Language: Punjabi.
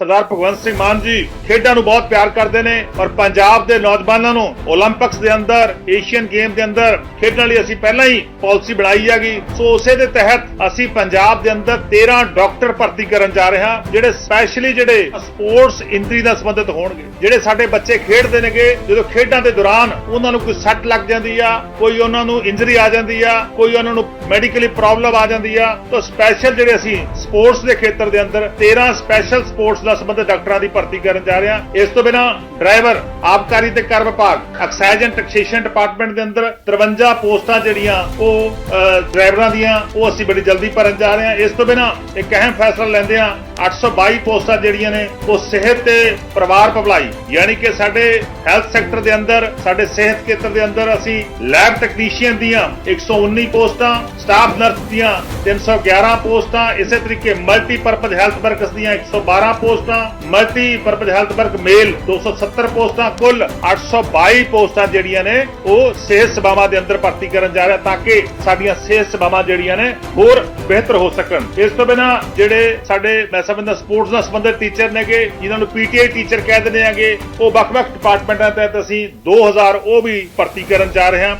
ਸਰਦਾਰ ਭਗਵੰਤ ਸਿੰਘ ਮਾਨ ਜੀ ਖੇਡਾਂ ਨੂੰ ਬਹੁਤ ਪਿਆਰ ਕਰਦੇ ਨੇ ਔਰ ਪੰਜਾਬ ਦੇ ਨੌਜਵਾਨਾਂ ਨੂੰ 올림픽ਸ ਦੇ ਅੰਦਰ ਏਸ਼ੀਅਨ ਗੇਮ ਦੇ ਅੰਦਰ ਖੇਡਣ ਲਈ ਅਸੀਂ ਪਹਿਲਾਂ ਹੀ ਪਾਲਿਸੀ ਬਣਾਈ ਹੈਗੀ। ਸੋ ਉਸੇ ਦੇ ਤਹਿਤ ਅਸੀਂ ਪੰਜਾਬ ਦੇ ਅੰਦਰ 13 ਡਾਕਟਰ ਭਰਤੀ ਕਰਨ ਜਾ ਰਹੇ ਹਾਂ, ਜਿਹੜੇ ਸਪੈਸ਼ਲੀ ਜਿਹੜੇ ਸਪੋਰਟਸ ਇੰਜਰੀ ਨਾਲ ਸੰਬੰਧਿਤ ਹੋਣਗੇ। ਜਿਹੜੇ ਸਾਡੇ ਬੱਚੇ ਖੇਡਦੇ ਨੇਗੇ, ਜਦੋਂ ਖੇਡਾਂ ਦੇ ਦੌਰਾਨ ਉਹਨਾਂ ਨੂੰ ਕੋਈ ਸੱਟ ਲੱਗ ਜਾਂਦੀ ਆ, ਕੋਈ ਉਹਨਾਂ ਨੂੰ ਇੰਜਰੀ ਆ ਜਾਂਦੀ ਆ, ਕੋਈ ਉਹਨਾਂ ਨੂੰ ਮੈਡੀਕਲੀ ਪ੍ਰੋਬਲਮ ਆ ਜਾਂਦੀ ਆ, ਤਾਂ ਸਪੈਸ਼ਲ ਜਿਹੜੇ ਅਸੀਂ ਸਪੋਰਟਸ ਦੇ ਖੇਤਰ ਦੇ ਅੰਦਰ 13 ਸਪੈਸ਼ਲ ਸਪੋਰਟਸ ਨਾਲ ਸੰਬੰਧਿਤ ਡਾਕਟਰਾਂ ਦੀ ਭਰਤੀ ਕਰਨ ਜਾ ਰਹੇ ਹਾਂ। ਇਸ ਤੋਂ ਬਿਨਾ ਡਰਾਈਵਰ, ਆਬਕਾਰੀ ਤੇ ਕਰ ਵਿਭਾਗ ਐਕਸਾਈਜ਼ ਐਂਡ ਟੈਕਸੇਸ਼ਨ ਡਿਪਾਰਟਮੈਂਟ ਦੇ ਅੰਦਰ 53 ਪੋਸਟਾਂ ਜਿਹੜੀਆਂ ਉਹ ਡਰਾਈਵਰਾਂ ਦੀਆਂ, ਉਹ ਅਸੀਂ ਬੜੀ ਜਲਦੀ ਭਰਨ ਜਾ ਰਹੇ ਹਾਂ। ਇਸ ਤੋਂ ਬਿਨਾ ਇੱਕ ਅਹਿਮ ਫੈਸਲਾ ਲੈਂਦੇ ਹਾਂ 822 ਪੋਸਟਾਂ ਜਿਹੜੀਆਂ ਨੇ, ਉਹ ਸਿਹਤ ਤੇ ਪਰਿਵਾਰ ਭਲਾਈ, ਯਾਨੀ ਕਿ ਸਾਡੇ ਹੈਲਥ ਸੈਕਟਰ ਦੇ ਅੰਦਰ, ਸਾਡੇ ਸਿਹਤ ਖੇਤਰ ਦੇ ਅੰਦਰ ਅਸੀਂ ਲੈਬ ਟੈਕਨੀਸ਼ੀਅਨ ਦੀਆਂ 119 ਪੋਸਟਾਂ, ਸਟਾਫ ਨਰਸ ਦੀਆਂ 311 ਪੋਸਟਾਂ, ਇਸੇ ਤਰੀਕੇ ਮਲਟੀ ਮਲਟੀਪਰਪਜ਼ ਹੈਲਥ ਵਰਕਰਸ ਦੀਆਂ 112 ਪੋਸਟਾਂ multi multipurpose health work male 270 ਪੋਸਟਾਂ, ਕੁੱਲ 822 ਪੋਸਟਾਂ ਜਿਹੜੀਆਂ ਨੇ, ਉਹ ਸਿਹਤ ਸੇਵਾਵਾਂ ਦੇ ਅੰਦਰ ਭਰਤੀ ਕਰਨ ਜਾ ਰਿਹਾ ਤਾਂ ਕਿ ਸਾਡੀਆਂ ਸਿਹਤ ਸੇਵਾਵਾਂ ਜਿਹੜੀਆਂ ਨੇ ਹੋਰ ਬਿਹਤਰ ਹੋ ਸਕਣ। ਇਸ ਤੋਂ ਬਿਨਾ ਜਿਹੜੇ ਸਾਡੇ ਮੈਂ ਸਮਝਦਾ ਸਪੋਰਟਸ ਨਾਲ ਸੰਬੰਧਿਤ ਟੀਚਰ ਨੇਗੇ ਜਿਨ੍ਹਾਂ ਨੂੰ ਪੀਟੀਆਈ ਟੀਚਰ ਕਹਿ ਦਿੰਦੇ ਆਗੇ ਉਹ ਵੱਖ-ਵੱਖ ਡਿਪਾਰਟਮੈਂਟਾਂ ਤਹਿਤ ਅਸੀਂ 2000 ਉਹ ਵੀ ਭਰਤੀ ਕਰਨ ਜਾ ਰਹੇ ਹਾਂ।